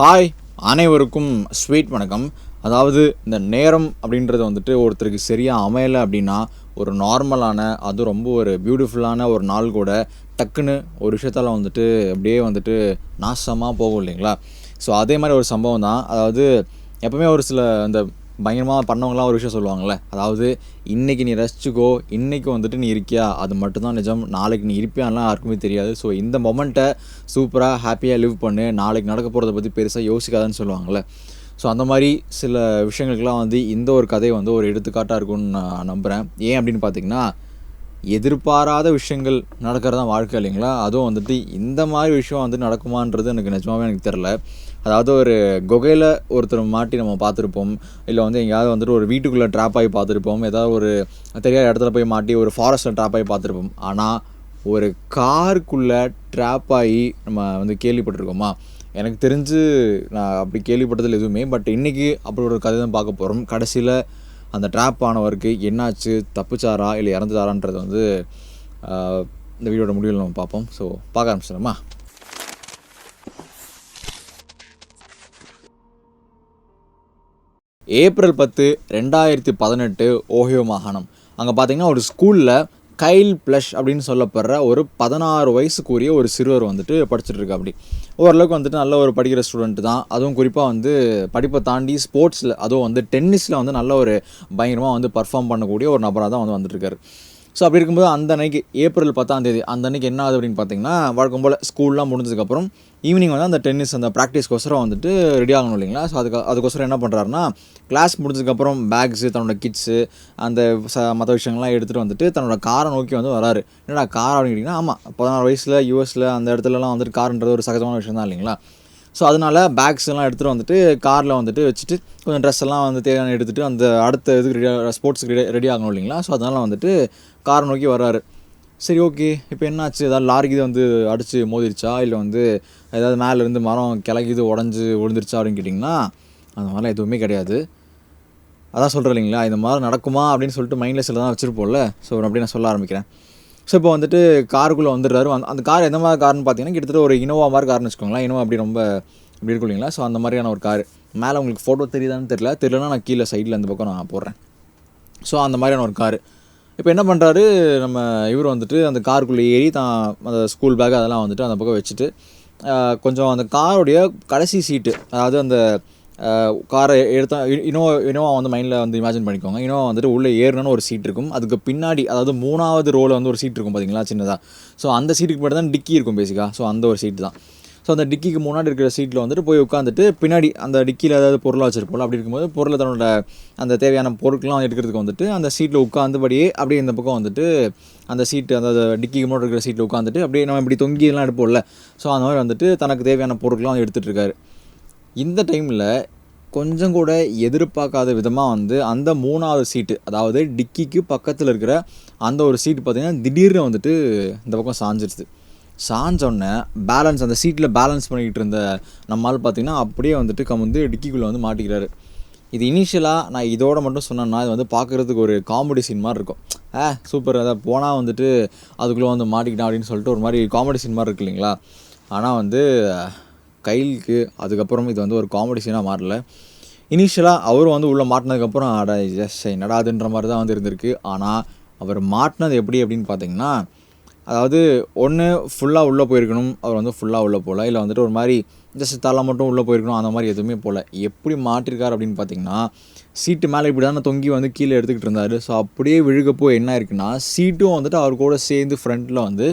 Hi அனைவருக்கும் sweet வணக்கம். அதாவது இந்த நேரம் அப்படின்றது வந்துட்டு ஒருத்தருக்கு சரியாக அமையலை அப்படின்னா ஒரு நார்மலான அது ரொம்ப ஒரு பியூட்டிஃபுல்லான ஒரு நாள் கூட டக்குன்னு ஒரு விஷயத்தால் வந்துட்டு அப்படியே வந்துட்டு நாசமாக போகும் இல்லைங்களா? ஸோ அதே மாதிரி ஒரு சம்பவம் தான். அதாவது எப்பவுமே ஒரு சில அந்த பயங்கரமாக பண்ணவங்களாம் ஒரு விஷயம் சொல்லுவாங்கள்ல அதாவது இன்றைக்கி நீ ரசிச்சுக்கோ இன்றைக்கி வந்துட்டு நீ இருக்கியா? அது மட்டும்தான் நிஜம். நாளைக்கு நீ இருப்பியான்லாம் யாருக்குமே தெரியாது. ஸோ இந்த மொமெண்ட்டை சூப்பராக ஹாப்பியாக லிவ் பண்ணு. நாளைக்கு நடக்க போகிறத பற்றி பெருசாக யோசிக்காதன்னு சொல்லுவாங்கள்ல ஸோ அந்த மாதிரி சில விஷயங்களுக்கெல்லாம் வந்து இந்த ஒரு கதை வந்து ஒரு எடுத்துக்காட்டாக இருக்கும்னு நான் நம்புகிறேன் ஏன் அப்படின்னு பார்த்தீங்கன்னா எதிர்பாராத விஷயங்கள் நடக்கிறது தான் வாழ்க்கை இல்லைங்களா? அதுவும் வந்துட்டு இந்த மாதிரி விஷயம் வந்து நடக்குமான்றது எனக்கு நிஜமாவே எனக்கு தெரில அதாவது ஒரு குகையில் ஒருத்தர் மாட்டி நம்ம பார்த்துருப்போம். இல்லை வந்து எங்கேயாவது வந்துட்டு ஒரு வீட்டுக்குள்ளே ட்ராப் ஆகி பார்த்துருப்போம். ஏதாவது ஒரு தெரியாத இடத்துல போய் மாட்டி ஒரு ஃபாரஸ்ட்டில் ட்ராப் ஆகி பார்த்துருப்போம். ஆனால் ஒரு காருக்குள்ளே ட்ராப் ஆகி நம்ம வந்து கேள்விப்பட்டிருக்கோமா? எனக்கு தெரிஞ்சு நான் அப்படி கேள்விப்பட்டதில் எதுவுமே பட் இன்றைக்கி அப்படி ஒரு கதை தான் பார்க்க போகிறோம் கடைசியில் அந்த ட்ராப் ஆனவருக்கு என்னாச்சு? தப்புச்சாரா? இல்லை இறந்துச்சாரான்றது வந்து இந்த வீடியோட முடிவில் நம்ம பார்ப்போம். ஸோ பார்க்க ஆரம்பிச்சிடலாமா? ஏப்ரல் பத்து ரெண்டாயிரத்தி பதினெட்டு ஓஹியோ மாகாணம். அங்கே பார்த்தீங்கன்னா ஒரு ஸ்கூலில் கைல் ப்ளஷ் அப்படின்னு சொல்லப்படுற ஒரு பதினாறு வயசுக்குரிய ஒரு சிறுவர் வந்துட்டு படிச்சுட்டு இருக்கா அப்படி ஓரளவுக்கு வந்துட்டு நல்ல ஒரு படிக்கிற ஸ்டூடெண்ட் தான். அதுவும் குறிப்பாக வந்து படிப்பை தாண்டி ஸ்போர்ட்ஸில் அதுவும் வந்து டென்னிஸில் வந்து நல்ல ஒரு பயங்கரமாக வந்து பர்ஃபார்ம் பண்ணக்கூடிய ஒரு நபராக தான் வந்து வந்துட்டுருக்காரு ஸோ அப்படி இருக்கும்போது அந்த அன்னைக்கு ஏப்ரல் பத்தாம் தேதி அந்த அன்னைக்கு என்ன ஆகுது அப்படின்னு பார்த்தீங்கன்னா வழக்கம் போல் ஸ்கூல்லாம் முடிஞ்சதுக்கப்புறம் ஈவினிங் வந்து அந்த டென்னிஸ் அந்த ப்ராக்டிஸ்க்கோசரம் வந்துட்டு ரெடி ஆகணும் இல்லைங்களா? ஸோ அதுக்கு அதுக்கோசரம் என்ன பண்ணுறாருன்னா கிளாஸ் முடிஞ்சதுக்கப்புறம் பேக்ஸு தன்னோட கிட்ஸு அந்த ச மற்ற விஷயங்கள்லாம் எடுத்துகிட்டு வந்துட்டு தன்னோட காரை நோக்கி வந்து வராரு. என்னடா கார் அப்படின்னு கேட்டிங்கன்னா ஆமாம் பதினாறு வயசில் யூஎஸில் அந்த இடத்துலலாம் வந்துட்டு கார்ன்றது ஒரு சகஜமான விஷயம் தான் இல்லைங்களா? ஸோ அதனால் பேக்ஸ் எல்லாம் எடுத்துகிட்டு வந்துட்டு காரில் வந்துட்டு வச்சுட்டு கொஞ்சம் ட்ரெஸ் எல்லாம் வந்து தேவையான எடுத்துகிட்டு அந்த அடுத்த இதுக்கு ரெடி ஸ்போர்ட்ஸுக்கு ரெடி ரெடி ஆகணும் இல்லைங்களா? ஸோ அதனால் வந்துட்டு காரை நோக்கி வர்றாரு. சரி ஓகே இப்போ என்னாச்சு? ஏதாவது லாரிக்கு இது வந்து அடித்து மோதிருச்சா? இல்லை வந்து ஏதாவது மேலேருந்து மரம் மரம் இது உடஞ்சி விழுந்துருச்சா அப்படின்னு கேட்டிங்கன்னா அந்த மாதிரிலாம் எதுவுமே கிடையாது. அதான் சொல்கிறேன் இல்லைங்களா? இந்த மாதிரி நடக்குமா அப்படின்னு சொல்லிட்டு மைண்டில் சில தான் வச்சுருப்போம்ல. ஸோ அப்படி நான் சொல்ல ஆரம்பிக்கிறேன். ஸோ இப்போ வந்துட்டு காருக்குள்ளே வந்துடுறாரு. அந்த- அந்த கார் எந்த மாதிரி கார்னு பார்த்தீங்கன்னா கிட்டத்தட்ட ஒரு இனோவா மாதிரி கார்னு வச்சுக்கோங்களேன். இனோவா அப்படி ரொம்ப அப்படி இருக்கும் இல்லைங்களா? ஸோ அந்த மாதிரியான ஒரு கார். மேலே உங்களுக்கு ஃபோட்டோ தெரியுதான்னு தெரியல. தெரியலனா நான் கீழே சைடில் அந்த பக்கம் நான் போடுறேன். ஸோ அந்த மாதிரியான ஒரு கார். இப்போ என்ன பண்ணுறாரு நம்ம இவர் வந்துட்டு அந்த காருக்குள்ளே ஏறி தான் அந்த ஸ்கூல் பேக் அதெல்லாம் வந்துட்டு அந்த பக்கம் வச்சுட்டு கொஞ்சம் அந்த காருடைய கடைசி சீட்டு அதாவது அந்த காரை எடுத்தா இனோவா இனோவா வந்து மைண்டில் வந்து இமேஜின் பண்ணிக்கோங்க. இனோவா வந்துட்டு உள்ளே ஏறணும்னு ஒரு சீட் இருக்கும். அதுக்கு பின்னாடி அதாவது மூணாவது ரோவில் வந்து ஒரு சீட் இருக்கும் பார்த்தீங்களா சின்னதாக ஸோ அந்த சீட்டுக்கு மட்டும் தான் டிக்கி இருக்கும் பேசிக்காக ஸோ அந்த ஒரு சீட்டு தான். ஸோ அந்த டிக்கிக்கு முன்னாடி இருக்கிற சீட்டில் வந்துட்டு போய் உட்காந்துட்டு பின்னாடி அந்த டிக்கியில் ஏதாவது பொருளாக வச்சிருப்போம் அப்படி இருக்கும்போது பொருளை தன்னோட அந்த தேவையான பொருட்கள்லாம் எடுக்கிறதுக்கு வந்துட்டு அந்த சீட்டில் உட்காந்தபடியே அப்படியே இந்த பக்கம் வந்துட்டு அந்த சீட்டு அந்த டிக்கிக்கு முன்னாடி இருக்கிற சீட்டில் உட்காந்துட்டு அப்படியே நம்ம இப்படி தொங்கியெல்லாம் எடுப்போம்ல. ஸோ அந்த மாதிரி வந்துட்டு தனக்கு தேவையான பொருட்கள்லாம் எடுத்துகிட்டு இருக்காரு. இந்த டைமில் கொஞ்சம் கூட எதிர்பார்க்காத விதமாக வந்து அந்த மூணாவது சீட்டு அதாவது டிக்கிக்கு பக்கத்தில் இருக்கிற அந்த ஒரு சீட்டு பார்த்திங்கன்னா திடீர்னு வந்துட்டு இந்த பக்கம் சாஞ்சிருச்சு. சாஞ்சோடனே பேலன்ஸ் அந்த சீட்டில் பேலன்ஸ் பண்ணிக்கிட்டு இருந்த நம்மால் பார்த்திங்கன்னா அப்படியே வந்துட்டு கமுந்து டிக்கிக்குள்ளே வந்து மாட்டிக்கிறாரு. இது இனிஷியலாக நான் இதோட மட்டும் சொன்னேன்னா இது வந்து பார்க்குறதுக்கு ஒரு காமெடி சீன் மாதிரி இருக்கும். ஆ சூப்பர் அதை போனால் வந்துட்டு அதுக்குள்ளே வந்து மாட்டிக்கிட்டான் அப்படின்னு சொல்லிட்டு ஒரு மாதிரி காமெடி சீன் மாதிரி இருக்கு இல்லைங்களா? ஆனால் வந்து கைலுக்கு அதுக்கப்புறம் இது வந்து ஒரு காமெடி சீனாக மாறல. இனிஷியலாக அவரும் வந்து உள்ளே மாட்டினதுக்கப்புறம் அட எஸ் என்னடாதுன்ற மாதிரி தான் வந்து இருந்திருக்கு. ஆனால் அவர் மாட்டினது எப்படி அப்படின்னு பார்த்தீங்கன்னா அதாவது ஒன்று ஃபுல்லாக உள்ளே போயிருக்கணும் அவர் வந்து ஃபுல்லாக உள்ளே போகல இல்லை வந்துட்டு ஒரு மாதிரி ஜஸ்ட் தலை மட்டும் உள்ளே போயிருக்கணும் அந்த மாதிரி எதுவுமே போகல எப்படி மாட்டிருக்காரு அப்படின்னு பார்த்தீங்கன்னா சீட்டு மேலே இப்படி தானே தொங்கி வந்து கீழே எடுத்துக்கிட்டு இருந்தார். ஸோ அப்படியே விழுகப்போ என்ன இருக்குன்னா சீட்டும் வந்துட்டு அவர் கூட சேர்ந்து ஃப்ரண்ட்டில் வந்து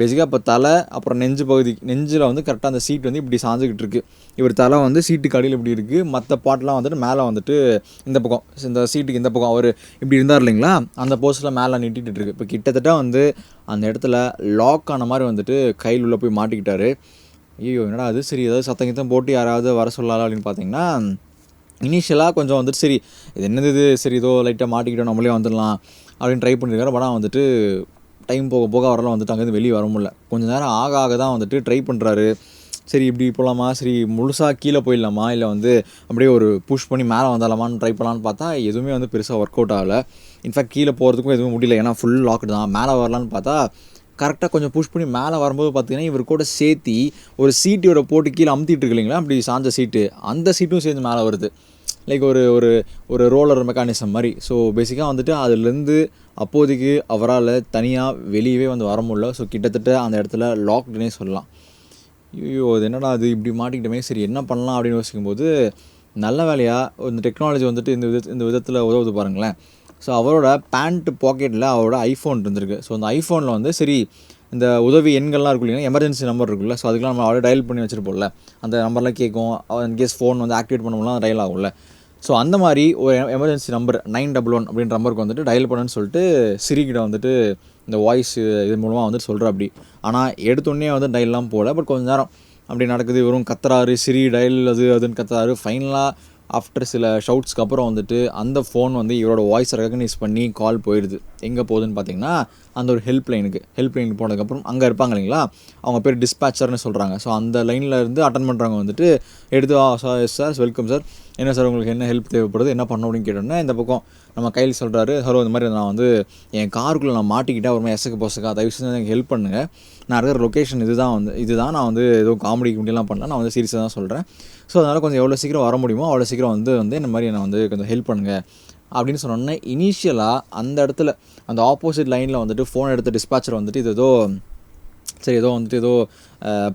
பேசிக்காக இப்போ தலை அப்புறம் நெஞ்சு பகுதி நெஞ்சில் வந்து கரெக்டாக அந்த சீட் வந்து இப்படி சாஞ்சுக்கிட்டு இருக்குது இவர் தலை வந்து சீட்டுக்கு அடியில் இப்படி இருக்குது மற்ற பாட்டெலாம் வந்துட்டு மேலே வந்துட்டு இந்த பக்கம் இந்த சீட்டுக்கு இந்த பக்கம். அவர் இப்படி இருந்தார் இல்லைங்களா? அந்த போஸ்ட்டில் மேலே நீட்டிட்டு இருக்கு. இப்போ கிட்டத்தட்ட வந்து அந்த இடத்துல லாக் ஆன மாதிரி வந்துட்டு கையில் உள்ளே போய் மாட்டிக்கிட்டாரு. ஐயோ என்னடா அது? சரி ஏதாவது சத்தம் கித்தம் போட்டு யாராவது வர சொல்லலாம் அப்படின்னு பார்த்தீங்கன்னா இனிஷியலாக கொஞ்சம் வந்துட்டு சரி இது என்னது இது? சரி ஏதோ லைட்டாக மாட்டிக்கிட்டோம் நம்மளே வந்துடலாம் அப்படின்னு ட்ரை பண்ணியிருக்காரு ஆனால் வந்துட்டு டைம் போக போக அவரெல்லாம் வந்துட்டு அங்கேருந்து வெளியே வர முடியல. கொஞ்சம் நேரம் ஆக ஆக தான் வந்துட்டு ட்ரை பண்ணுறாரு சரி இப்படி போகலாமா சரி முழுசாக கீழே போயிடலாமா? இல்லை வந்து அப்படியே ஒரு புஷ் பண்ணி மேலே வந்தாலாமான்னு ட்ரை பண்ணலான்னு பார்த்தா எதுவுமே வந்து பெருசாக ஒர்க் அவுட் ஆகலை. இன்ஃபேக்ட் கீழே போகிறதுக்கும் எதுவும் முடியல. ஏன்னா ஃபுல் லாக்டு தான். மேலே வரலான்னு பார்த்தா கரெக்டாக கொஞ்சம் புஷ் பண்ணி மேலே வரும்போது பார்த்தீங்கன்னா இவர் கூட சேர்த்தி ஒரு சீட்டோட போட்டு கீழே அமுத்திட்டு இருக்கு இல்லைங்களா அப்படி சாஞ்ச சீட்டு அந்த சீட்டும் சேர்ந்து மேலே வருது. லைக் ஒரு ஒரு ஒரு ரோலர் மெக்கானிசம் மாதிரி. ஸோ பேசிக்காக வந்துட்டு அதுலேருந்து அப்போதைக்கு அவரால் தனியாக வெளியவே வந்து வர முடியல. ஸோ கிட்டத்தட்ட அந்த இடத்துல லாக்டுனே சொல்லலாம். ஐயோ அது என்னடா அது இப்படி மாட்டிக்கிட்டோமே. சரி என்ன பண்ணலாம் அப்படின்னு யோசிக்கும்போது நல்ல வேலையாக இந்த டெக்னாலஜி வந்துட்டு இந்த வித இந்த விதத்தில் உதவுது பாருங்களேன். ஸோ அவரோட பேண்ட் பாக்கெட்டில் அவரோட ஐஃபோன் இருந்திருக்கு. ஸோ அந்த ஐஃபோனில் வந்து சரி இந்த உதவி எண்கள்லாம் இருக்கும் இல்லைங்கன்னா எமர்ஜென்சி நம்பர் இருக்குல்ல. ஸோ அதுக்கெலாம் நம்ம ஆல்ரெடி டயல் பண்ணி வச்சுருப்போம்ல. அந்த நம்பர்லாம் கேட்கும். இன்கேஸ் ஃபோன் வந்து ஆக்டிவேட் பண்ணோம்னா டயல் ஆகும்ல. ஸோ அந்த மாதிரி ஒரு emergency number nine double one அப்படின்ற நம்பருக்கு வந்துட்டு டயல் பண்ணுன்னு சொல்லிட்டு சிரிக்கிட்ட வந்துட்டு இந்த வாய்ஸ் இது மூலமாக வந்துட்டு சொல்கிற அப்படி. ஆனால் எடுத்தோடனே வந்து டயல்லாம் போகல பட் கொஞ்ச நேரம் அப்படி நடக்குது. வெறும் கத்துறாரு. சிரி டயல் அது அதுன்னு கத்துறாரு. ஃபைனலாக ஆஃப்டர் சில ஷவுட்ஸ்க்கு அப்புறம் வந்துட்டு அந்த ஃபோன் வந்து இவரோட வாய்ஸ் ரெகக்னைஸ் பண்ணி கால் போயிடுது எங்கே போகுதுன்னு பார்த்தீங்கன்னா அந்த ஒரு ஹெல்ப் லைனுக்கு ஹெல்ப் லைனுக்கு போனதுக்கப்புறம் அங்கே இருப்பாங்க இல்லைங்களா? அவங்க பேர் டிஸ்பேச்சர்னு சொல்கிறாங்க ஸோ அந்த லைனில் இருந்து அட்டன் பண்ணுறவங்க வந்துட்டு எடுத்து sir yes sir welcome sir என்ன சார் உங்களுக்கு என்ன ஹெல்ப் தேவைப்படுது? என்ன பண்ணணும்? அப்படின்னு கேட்டோன்னா இந்த பக்கம் நம்ம கையில் சொல்கிறாரு ஹலோ இந்த மாதிரி நான் வந்து என் காருக்குள்ளே நான் மாட்டிக்கிட்டேன் ஒரு மாதிரி எசக்கு போசக்கா தயவு செஞ்சு எனக்கு ஹெல்ப் பண்ணுங்கள் நான் இருக்கிற லொக்கேஷன் இதுதான் வந்து இதுதான் நான் வந்து எதுவும் காமெடி கிமெடிலாம் பண்ணல. நான் வந்து சீரியஸாக தான் சொல்கிறேன் ஸோ அதனால் கொஞ்சம் எவ்வளோ சீக்கிரம் வர முடியுமோ அவ்வளோ சீக்கிரம் வந்து வந்து இந்த மாதிரி என்னை வந்து கொஞ்சம் ஹெல்ப் பண்ணுங்கள் அப்படின்னு சொன்னோன்னே இனிஷியலாக அந்த இடத்துல அந்த ஆப்போசிட் லைனில் வந்துட்டு ஃபோன் எடுத்த டிஸ்பேச்சர் வந்துட்டு இது ஏதோ சரி ஏதோ வந்துட்டு ஏதோ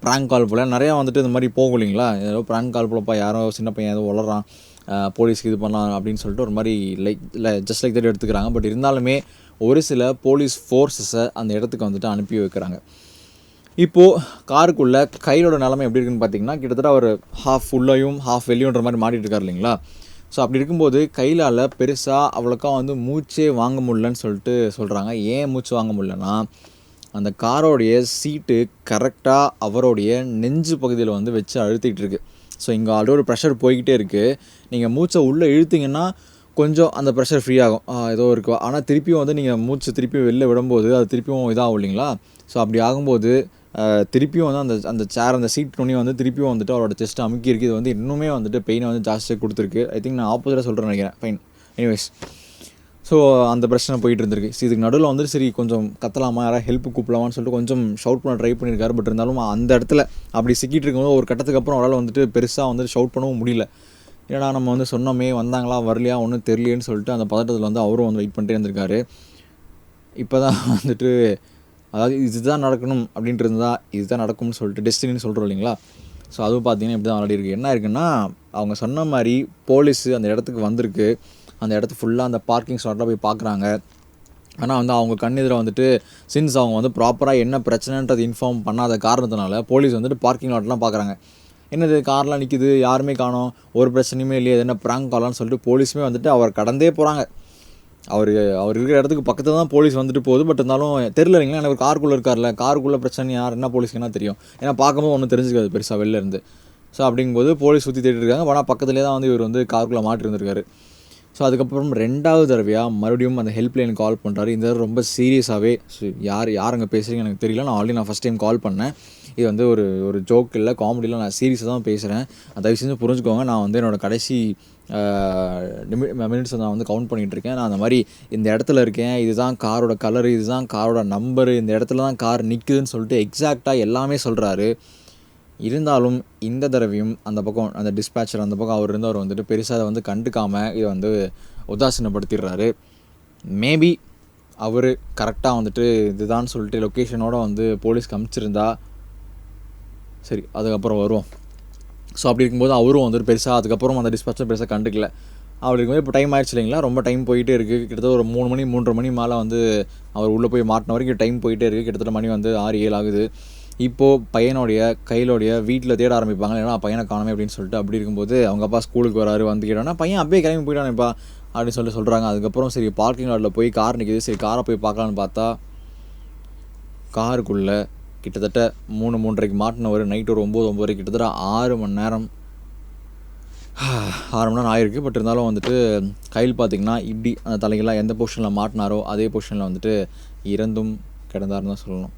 ப்ராங்க் கால் போல். நிறையா வந்துட்டு இந்த மாதிரி போகும் இல்லைங்களா? ஏதோ ப்ராங்க் கால் போலப்பா யாரோ சின்ன பையன் ஏதோ வளர்றான் போலீஸ்க்கு இது பண்ணலாம் அப்படின்னு சொல்லிட்டு ஒரு மாதிரி லைக் இல்லை ஜஸ்ட் லைக் தட் எடுத்துக்கிறாங்க. பட் இருந்தாலுமே ஒரு சில போலீஸ் ஃபோர்ஸஸை அந்த இடத்துக்கு வந்துட்டு அனுப்பி வைக்கிறாங்க. இப்போது காருக்குள்ளே கையிலோட நிலமை எப்படி இருக்குன்னு பார்த்தீங்கன்னா கிட்டத்தட்ட அவர் ஹாஃப் ஃபுல்லையும் ஹாஃப் வெளியுன்ற மாதிரி மாட்டிட்டு இருக்கார் இல்லைங்களா? ஸோ அப்படி இருக்கும்போது கையிலால் பெருசாக அவ்வளோக்கா வந்து மூச்சே வாங்க முடிலன்னு சொல்லிட்டு சொல்கிறாங்க ஏன் மூச்சு வாங்க முடிலன்னா அந்த காரோடைய சீட்டு கரெக்டாக அவருடைய நெஞ்சு பகுதியில் வந்து வச்சு அழுத்திக்கிட்டு இருக்குது ஸோ இங்கே ஆல்ரெடி ஒரு ப்ரெஷர் போய்கிட்டே இருக்குது நீங்கள் மூச்சை உள்ளே இழுத்தீங்கன்னா கொஞ்சம் அந்த ப்ரெஷர் ஃப்ரீ ஆகும். ஏதோ இருக்கு ஆனால் திருப்பியும் வந்து நீங்கள் மூச்சு திருப்பியும் வெளில விடும்போது அது திருப்பியும் இதாகும் இல்லைங்களா? ஸோ அப்படி ஆகும்போது திருப்பியும் வந்து அந்த அந்த சேர் அந்த சீட் துணி வந்து திருப்பியும் வந்துட்டு அவரோட செஸ்ட் அமுக்கியிருக்கு. இது வந்து இன்னுமே வந்துட்டு பெயினை வந்து ஜாஸ்தியாக கொடுத்துருக்கு. ஐ திங்க் நான் ஆப்போசிட்டாக சொல்கிறேன் நினைக்கிறேன். ஃபைன் எனிவேஸ் ஸோ அந்த பிரச்சனை போயிட்டு இருந்திருக்கு. ஸோ இதுக்கு நடுவில் வந்து சரி கொஞ்சம் கத்தலாமா? யாராவது ஹெல்ப் கூப்பிடலாமான்னு சொல்லிட்டு கொஞ்சம் ஷவுட் பண்ண ட்ரை பண்ணியிருக்காரு. பட் இருந்தாலும் அந்த இடத்துல அப்படி சிக்கிட்டு இருக்கும்போது ஒரு கட்டத்துக்கு அப்புறம் அவரால் வந்துட்டு பெருசாக வந்துட்டு ஷவுட் பண்ணவும் முடியல. ஏன்னா நம்ம வந்து சொன்னோமே வந்தாங்களா வரலையா ஒன்றும் தெரியலேன்னு சொல்லிட்டு அந்த பதட்டத்தில் வந்து அவரும் வந்து வெயிட் பண்ணிட்டே இருந்திருக்காரு. இப்போ தான் வந்துட்டு அதாவது இதுதான் நடக்கணும் அப்படின்ட்டு இருந்தால் இதுதான் நடக்கும்னு சொல்லிட்டு டெஸ்டினின்னு சொல்கிறோம் இல்லைங்களா? ஸோ அதுவும் பார்த்தீங்கன்னா இப்படி தான் ஆல்ரெடி இருக்குது என்ன இருக்குன்னா அவங்க சொன்ன மாதிரி போலீஸு அந்த இடத்துக்கு வந்திருக்கு. அந்த இடத்து ஃபுல்லாக அந்த பார்க்கிங் ஸ்லாட்டில் போய் பார்க்குறாங்க ஆனால் வந்து அவங்க கண்ணெதிர வந்துட்டு சின்ஸ் அவங்க வந்து ப்ராப்பராக என்ன பிரச்சனைன்றது இன்ஃபார்ம் பண்ணாத காரணத்தினால போலீஸ் வந்துட்டு பார்க்கிங் லாட்லாம் பார்க்குறாங்க என்னது கார்லாம் நிற்கிது யாருமே காணோம் ஒரு பிரச்சனையுமே இல்லையே எதுனா ப்ராங்க் காலான்னு சொல்லிட்டு போலீஸுமே வந்துட்டு அவர் கடந்தே போகிறாங்க அவர் அவர் இருக்கிற இடத்துக்கு பக்கத்தில் தான் போலீஸ் வந்துட்டு போகுது. பட் இருந்தாலும் தெரில இல்லைங்களா? எனக்கு காருக்குள்ளே இருக்கார்ல காருக்குள்ளே பிரச்சனை யார் என்ன போலீஸ்க்கு என்ன தெரியும்? ஏன்னா பார்க்கும்போது ஒன்றும் தெரிஞ்சுக்காது பெருசாக வெளில இருந்து. ஸோ அப்படிங்கும்போது போலீஸ் சுற்றி தேடிட்டு இருக்காங்க. ஆனால் பக்கத்துலேயே தான் வந்து இவர் வந்து காருக்குள்ளே மாட்டிருந்திருக்காரு ஸோ அதுக்கப்புறம் ரெண்டாவது தடவையாக மறுபடியும் அந்த ஹெல்ப்லைன் கால் பண்ணுறாரு இந்த தடவை ரொம்ப சீரியஸாகவே யார் யார் அங்கே பேசுகிறீங்க எனக்கு தெரியல. நான் ஆல்ரெடி நான் ஃபஸ்ட் டைம் கால் பண்ணேன். இது வந்து ஒரு ஒரு ஜோக் இல்லை காமெடியில் நான் சீரியஸாக தான் பேசுகிறேன் தயவு செஞ்சு புரிஞ்சுக்கோங்க. நான் வந்து என்னோடய கடைசி மினிட்ஸ் நான் வந்து கவுண்ட் பண்ணிகிட்டு இருக்கேன். நான் அந்த மாதிரி இந்த இடத்துல இருக்கேன். இதுதான் காரோட கலர் இதுதான் காரோட நம்பரு இந்த இடத்துல தான் கார் நிற்குதுன்னு சொல்லிட்டு எக்ஸாக்டாக எல்லாமே சொல்கிறாரு இருந்தாலும் இந்த தடவையும் அந்த பக்கம் அந்த டிஸ்பேச்சர் அந்த பக்கம் அவர் இருந்தவர் வந்துட்டு பெருசாக அதை வந்து கண்டுக்காமல் இதை வந்து உதாசீனப்படுத்திடுறாரு. மேபி அவர் கரெக்டாக வந்துட்டு இதுதான் சொல்லிட்டு லொக்கேஷனோட வந்து போலீஸ்க்கு அமுச்சிருந்தா சரி அதுக்கப்புறம் வருவோம். ஸோ அப்படி இருக்கும்போது அவரும் வந்துட்டு பெருசாக அதுக்கப்புறம் அந்த டிஸ்பேச்சர் பெருசாக கண்டுக்கல. அப்படி இருக்கும்போது இப்போ டைம் ஆயிடுச்சு இல்லைங்களா? ரொம்ப டைம் போயிட்டே இருக்குது கிட்டத்தட்ட ஒரு மூணு மணி மூன்றரை மணி மேலே வந்து அவர் உள்ளே போய் மாட்டின வரைக்கும் டைம் போயிட்டே இருக்குது கிட்டத்தட்ட மணி வந்து ஆறு ஏழு ஆகுது. இப்போது பையனுடைய கையிலோடைய வீட்டில் தேட ஆரம்பிப்பாங்க. ஏன்னா பையனை காணமே அப்படின்னு சொல்லிட்டு அப்படி இருக்கும்போது அவங்க அப்பா ஸ்கூலுக்கு வராரு வந்து கேட்டோன்னா பையன் அப்படியே கிளம்பி போயிட்டானேப்பா அப்படின்னு சொல்லி சொல்கிறாங்க அதுக்கப்புறம் சரி பார்க்கிங் லாட்டில் போய் கார் நிற்கிது சரி காரை போய் பார்க்கலான்னு பார்த்தா காருக்குள்ளே கிட்டத்தட்ட மூணு மூன்றரைக்கு மாட்டினவர் நைட் ஒரு ஒம்பது ஒம்பது கிட்டத்தட்ட ஆறு மணி நேரம். ஆறு மணி நேரம் ஆயிருக்கு. பட் இருந்தாலும் வந்துட்டு கையில் பார்த்தீங்கன்னா இப்படி அந்த தலைகளாக எந்த பொசிஷனில் மாட்டினாரோ அதே பொசிஷனில் வந்துட்டு இறந்தும் கிடந்தாருன்னு தான் சொல்லணும்.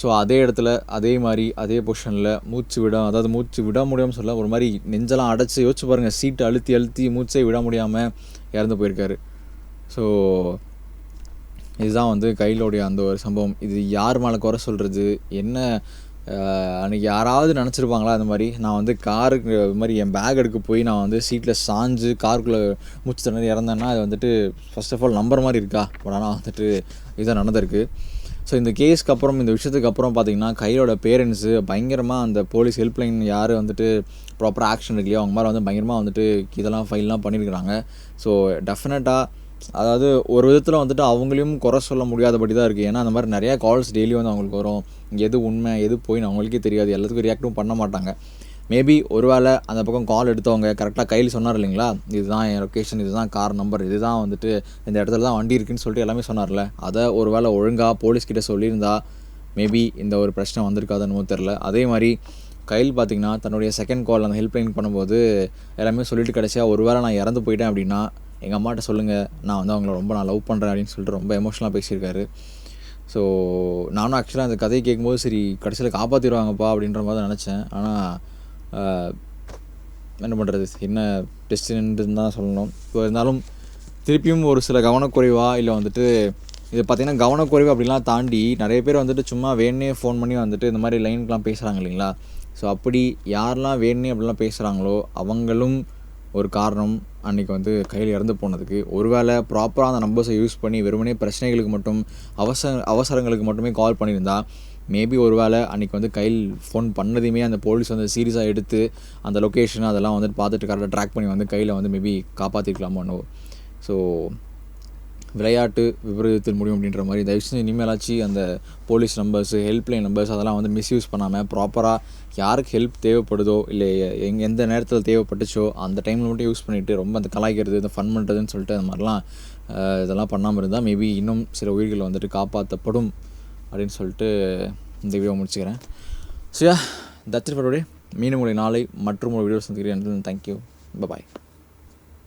ஸோ அதே இடத்துல அதே மாதிரி அதே பொசிஷனில் மூச்சு விட அதாவது மூச்சு விட முடியாமல் சொல்ல ஒரு மாதிரி நெஞ்செல்லாம் அடைச்சி யோசிச்சு பாருங்கள் சீட்டை அழுத்தி அழுத்தி மூச்சை விட முடியாமல் இறந்து போயிருக்காரு. ஸோ இதுதான் வந்து கையிலோடைய அந்த ஒரு சம்பவம். இது யார் மேலே குறை சொல்கிறது என்ன அன்றைக்கி யாராவது நினச்சிருப்பாங்களா அந்த மாதிரி? நான் வந்து காருக்கு இது மாதிரி என் பேக் எடுக்க போய் நான் வந்து சீட்டில் சாஞ்சு காருக்குள்ளே மூச்சு திணறி இறந்தேன்னா அது வந்துட்டு ஃபர்ஸ்ட் ஆஃப் ஆல் நம்பர் மாதிரி இருக்கா? பட் ஆனால் வந்துட்டு இதுதான் நடந்திருக்கு. ஸோ இந்த கேஸ்க்கு அப்புறம் இந்த விஷயத்துக்கு அப்புறம் பார்த்தீங்கன்னா கையோட பேரண்ட்ஸு பயங்கரமாக அந்த போலீஸ் ஹெல்ப்லைன் யார் வந்துட்டு ப்ராப்பராக ஆக்ஷன் எடுக்கலையோ அவங்க மாதிரி வந்து பயங்கரமாக வந்துட்டு இதெல்லாம் ஃபைல்லாம் பண்ணியிருக்கிறாங்க ஸோ டெஃபினட்டாக அதாவது ஒரு விதத்தில் வந்துட்டு அவங்களையும் குறை சொல்ல முடியாதபடி தான் இருக்குது ஏன்னா அந்த மாதிரி நிறையா கால்ஸ் டெய்லி வந்து அவங்களுக்கு வரும். எது உண்மை எது போயின்னு அவங்களுக்கே தெரியாது. எல்லாத்துக்கும் ரியாக்டும் பண்ண மாட்டாங்க. மேபி ஒரு வேளை அந்த பக்கம் கால் எடுத்தவங்க கரெக்டாக கையில் சொன்னார் இல்லைங்களா? இதுதான் என் லொக்கேஷன் இதுதான் கார் நம்பர் இதுதான் வந்துட்டு இந்த இடத்துல தான் வண்டி இருக்குன்னு சொல்லிட்டு எல்லாமே சொன்னார்ல. அதை ஒரு வேளை ஒழுங்காக போலீஸ்கிட்ட சொல்லியிருந்தா மேபி இந்த ஒரு பிரச்சனை வந்திருக்காதுன்னு தெரில அதே மாதிரி கையில் பார்த்தீங்கன்னா தன்னுடைய செகண்ட் கால் அந்த ஹெல்ப்லைன் பண்ணும்போது எல்லாமே சொல்லிட்டு கடைசியாக ஒரு வேளை நான் இறந்து போயிட்டேன் அப்படின்னா எங்கள் அம்மாட்ட சொல்லுங்கள் நான் வந்து அவங்கள ரொம்ப நான் லவ் பண்ணுறேன் அப்படின்னு சொல்லிட்டு ரொம்ப எமோஷனலாக பேசியிருக்காரு. ஸோ நானும் ஆக்சுவலாக அந்த கதையை கேட்கும்போது சரி கடைசியில் காப்பாற்றிடுவாங்கப்பா அப்படின்ற மாதிரி தான் நினச்சேன். ஆனால் என்ன பண்ணுறது என்ன டெஸ்டின்னு தான் சொல்லணும். இப்போ இருந்தாலும் திருப்பியும் ஒரு சில கவனக்குறைவா இல்லை வந்துட்டு இது பார்த்திங்கன்னா கவனக்குறைவு அப்படிலாம் தாண்டி நிறைய பேர் வந்துட்டு சும்மா வேணே ஃபோன் பண்ணி வந்துட்டு இந்த மாதிரி லைனுக்கெலாம் பேசுகிறாங்க இல்லைங்களா? ஸோ அப்படி யாரெல்லாம் வேணே அப்படிலாம் பேசுகிறாங்களோ அவங்களும் ஒரு காரணம். அன்றைக்கி வந்து கையில் இறந்து போனதுக்கு. ஒருவேளை ப்ராப்பராக அந்த நம்பர்ஸை யூஸ் பண்ணி வெறுமனே பிரச்சனைகளுக்கு மட்டும் அவசர அவசரங்களுக்கு மட்டுமே கால் பண்ணியிருந்தா மேபி ஒருவேளை அன்றைக்கி வந்து கையில் ஃபோன் பண்ணதையுமே அந்த போலீஸ் வந்து சீரியஸாக எடுத்து அந்த லொக்கேஷன் அதெல்லாம் வந்துட்டு பார்த்துட்டு கரெக்டாக ட்ராக் பண்ணி வந்து கையில் வந்து மேபி காப்பாற்றிருக்கலாமோ ஸோ விளையாட்டு விபரீதத்தில் முடியும் அப்படின்ற மாதிரி. தயவு செஞ்சு இனிமேலாச்சு அந்த போலீஸ் நம்பர்ஸ் ஹெல்ப்லைன் நம்பர்ஸ் அதெல்லாம் வந்து மிஸ்யூஸ் பண்ணாமல் ப்ராப்பராக யாருக்கு ஹெல்ப் தேவைப்படுதோ இல்லை எங் எந்த நேரத்தில் தேவைப்பட்டுச்சோ அந்த டைமில் மட்டும் யூஸ் பண்ணிவிட்டு ரொம்ப அந்த கலாய்க்கிறது இந்த ஃபன் பண்ணுறதுன்னு சொல்லிட்டு அந்த மாதிரிலாம் இதெல்லாம் பண்ணாமல் இருந்தால் மேபி இன்னும் சில உயிர்கள் வந்துட்டு காப்பாற்றப்படும் அப்படின்னு சொல்லிட்டு இந்த வீடியோ முடிச்சுக்கிறேன். So yeah that's it today மீண்டும் உங்களை நாளை மற்றும் ஒரு வீடியோ சந்திக்கிறேன். Thank you bye